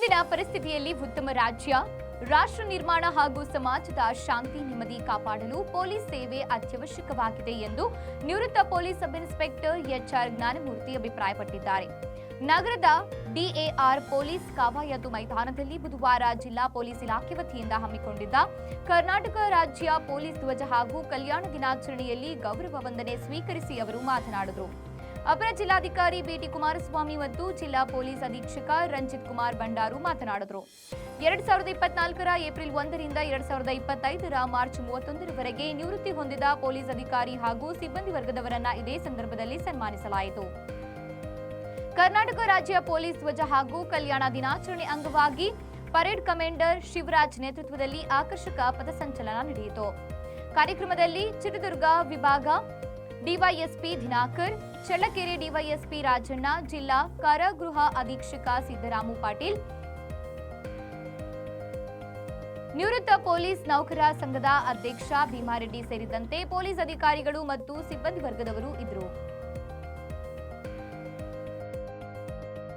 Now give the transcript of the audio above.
ಉತ್ತಮ ರಾಜ್ಯ, ರಾಷ್ಟ್ರ ನಿರ್ಮಾಣ ಹಾಗೂ ಸಮಾಜದ ಶಾಂತಿ ನೆಮ್ಮದಿ ಕಾಪಾಡಲು ಪೊಲೀಸ್ ಸೇವೆ ಅತ್ಯವಶ್ಯಕವಾಗಿದೆ ಎಂದು ನಿವೃತ್ತ police sub inspector HR Jnanamurthy ಅಭಿಪ್ರಾಯಪಟ್ಟಿದ್ದಾರೆ. ನಗರದ ಡಿಎಆರ್ ಪೊಲೀಸ್ ಕವಾಯತು ಮೈದಾನದಲ್ಲಿ ಬುಧವಾರ ಜಿಲ್ಲಾ ಪೊಲೀಸ್ ಇಲಾಖೆ ವತಿಯಿಂದ ಹಮ್ಮಿಕೊಂಡಿದ್ದ ಕರ್ನಾಟಕ ರಾಜ್ಯ ಪೊಲೀಸ್ ಧ್ವಜ ಹಾಗೂ ಕಲ್ಯಾಣ ದಿನಾಚರಣೆಯಲ್ಲಿ ಗೌರವ ವಂದನೆ ಸ್ವೀಕರಿಸಿ ಅವರು ಮಾತನಾಡಿದರು. ಅಪರ ಜಿಲ್ಲಾಧಿಕಾರಿ ಬಿಟಿ ಕುಮಾರಸ್ವಾಮಿ ಮತ್ತು ಜಿಲ್ಲಾ ಪೊಲೀಸ್ ಅಧೀಕ್ಷಕ ರಂಜಿತ್ ಕುಮಾರ್ ಭಂಡಾರು ಮಾತನಾಡಿದರು. ಎರಡ್ ಸಾವಿರದ ಇಪ್ಪತ್ನಾಲ್ಕರ ಏಪ್ರಿಲ್ ಒಂದರಿಂದ ಎರಡ್ ಸಾವಿರದ ಇಪ್ಪತ್ತೈದರ ಮಾರ್ಚ್ ಮೂವತ್ತೊಂದರವರೆಗೆ ನಿವೃತ್ತಿ ಹೊಂದಿದ ಪೊಲೀಸ್ ಅಧಿಕಾರಿ ಹಾಗೂ ಸಿಬ್ಬಂದಿ ವರ್ಗದವರನ್ನ ಇದೇ ಸಂದರ್ಭದಲ್ಲಿ ಸನ್ಮಾನಿಸಲಾಯಿತು. ಕರ್ನಾಟಕ ರಾಜ್ಯ ಪೊಲೀಸ್ ಧ್ವಜ ಹಾಗೂ ಕಲ್ಯಾಣ ದಿನಾಚರಣೆ ಅಂಗವಾಗಿ ಪರೇಡ್ ಕಮಾಂಡರ್ ಶಿವರಾಜ್ ನೇತೃತ್ವದಲ್ಲಿ ಆಕರ್ಷಕ ಪಥಸಂಚಲನ ನಡೆಯಿತು. ಕಾರ್ಯಕ್ರಮದಲ್ಲಿ ಚಿತ್ರದುರ್ಗ ವಿಭಾಗ ಡಿವೈಎಸ್ಪಿ ದಿನಾಕರ್, ಚಳ್ಳಕೆರೆ ಡಿವೈಎಸ್ಪಿ ರಾಜಣ್ಣ, ಜಿಲ್ಲಾ ಕಾರಾಗೃಹ ಅಧೀಕ್ಷಕ ಸಿದ್ದರಾಮು ಪಾಟೀಲ್. ನಿವೃತ್ತ ಪೊಲೀಸ್ ನೌಕರ ಸಂಘದ ಅಧ್ಯಕ್ಷ ಭೀಮಾರೆಡ್ಡಿ ಸೇರಿದಂತೆ ಪೊಲೀಸ್ ಅಧಿಕಾರಿಗಳು ಮತ್ತು ಸಿಬ್ಬಂದಿ ವರ್ಗದವರು ಇದ್ದರು.